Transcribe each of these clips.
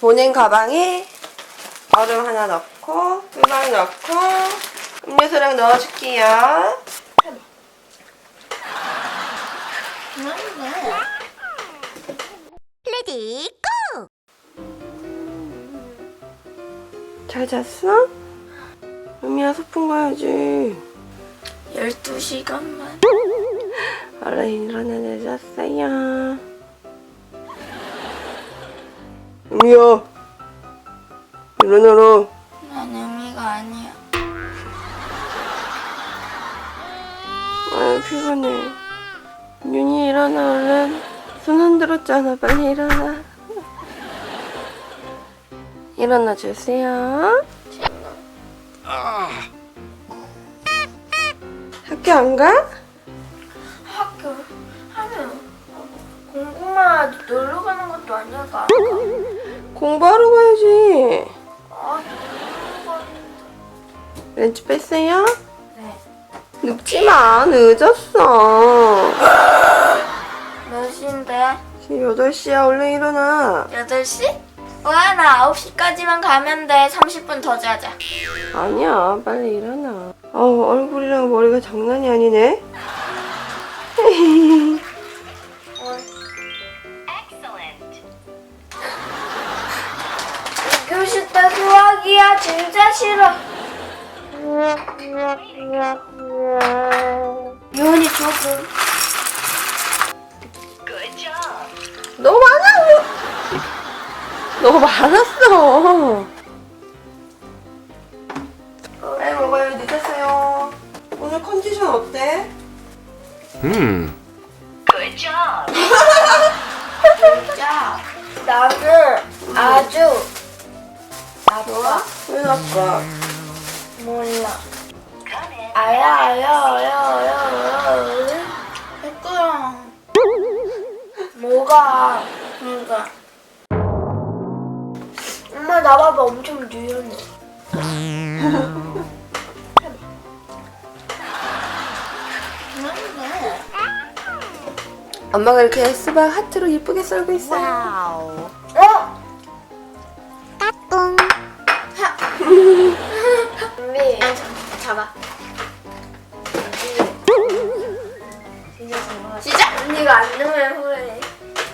보냉 가방에 얼음 하나 넣고 수박 넣고 음료수랑 넣어줄게요. 레디 잘 잤어? 음이야 소풍 가야지. 12시간만 얼른 일어나 늦었어요. 음이야 일어나라. 난 의미가 아니야 아유 피곤해. 윤이 일어나 얼른. 손 흔들었잖아. 빨리 일어나. 일어나 주세요. 학교 안 가? 학교 하면 공부만 하지 놀러 가는 것도 아니야 공부하러 가야지. 아 렌치 뺐어요? 네. 눕지 마. 늦었어. 몇 시인데? 지금 8시야. 얼른 일어나. 8시? 와, 나 9시까지만 가면 돼. 30분 더 자자. 아니야. 빨리 일어나. 어, 얼굴이랑 머리가 장난이 아니네. 싫어. 유은이 조금. 너무 많아. 너무 많았어. 빨리 먹어요. 늦었어요. 오늘 컨디션 어때? 진짜. 나는 아주 좋아? 왜 나빠? 몰라. 아야 아야 아야 아야 아야. 뭐가? 그러니까. 엄마 나 봐봐 엄청 유연해. 엄마가 이렇게 수박 하트로 예쁘게 썰고 있어요. 어? 까 우리 잡아. 시작. 언니가 안 넣으면 후회해.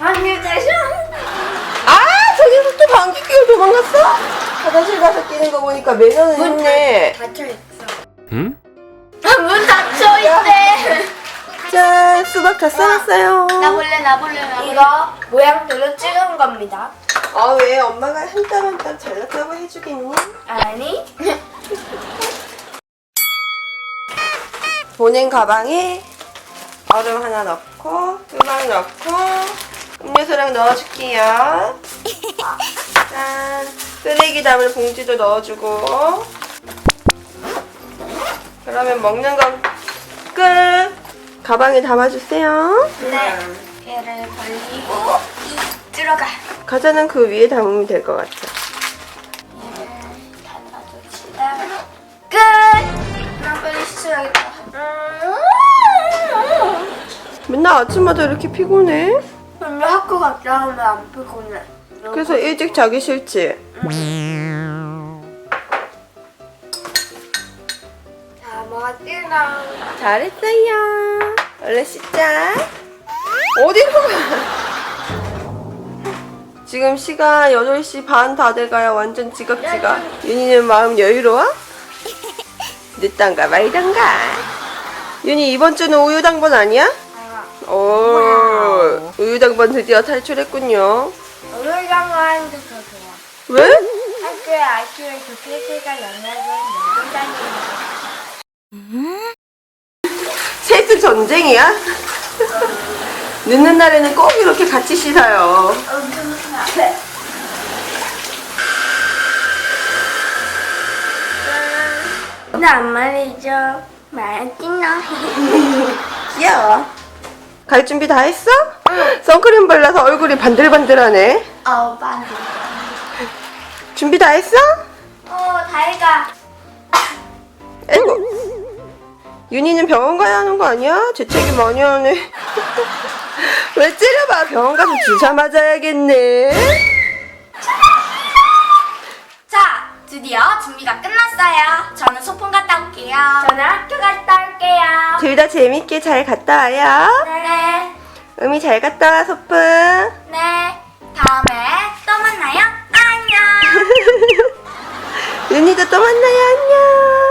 언니 다시. 아, 저기서 또 방귀 끼고 도망갔어? 화장실 가서 끼는 거 보니까 매너는 있네. 닫혀 있어. Hmm? 문 닫혀 있대. 짠, 수박 다 썰었어요. 나 볼래 나 볼래 나 볼래. 이거 모양대로 찍은 겁니다. 아, 왜 엄마가 한 땀 한 땀 잘랐다고 해주겠니? 아니. 보냉 가방에 얼음 하나 넣고 수박 넣고 음료수랑 넣어줄게요. 짠. 쓰레기 담을 봉지도 넣어주고. 그러면 먹는 건 끝. 가방에 담아주세요. 네. 얘를 벌리고 이 들어가. 과자는 그 위에 담으면 될 것 같아. 얘 맨날 아침마다 이렇게 피곤해? 근데 학교 갔다 오면 안 피곤해. 그래서 일찍 자기 싫지? 자, 먹었지나. 잘했어요. 얼른 씻자. 어디로 가? 지금 시간 8시 반 다 돼가야 완전 지각지각. 윤희는 마음 여유로워? 늦던가 말던가. 윤희 이번 주는 우유 당번 아니야? 오, 우유당번 드디어 탈출했군요. 오늘 게더 좋아. 왜? 학교에 아침에 교실가 연락을 먹고 다니는 셋은 전쟁이야? 늦는 날에는 꼭 이렇게 같이 씻어요. 네. 나 말이죠. 말했지나. 귀여워. 갈 준비 다 했어? 선크림 발라서 얼굴이 반들반들하네. 어, 반지. 준비 다 했어? 어, 다이가. 아이고. 윤희는 병원 가야 하는 거 아니야? 재채기 많이 하네. 왜 찌려봐? 병원 가서 주사 맞아야겠네. 드디어 준비가 끝났어요. 저는 소풍 갔다 올게요. 저는 학교 갔다 올게요. 둘 다 재밌게 잘 갔다 와요. 네. 음이 잘 갔다 와, 소풍. 네. 다음에 또 만나요. 안녕. 윤희도 또 만나요, 안녕.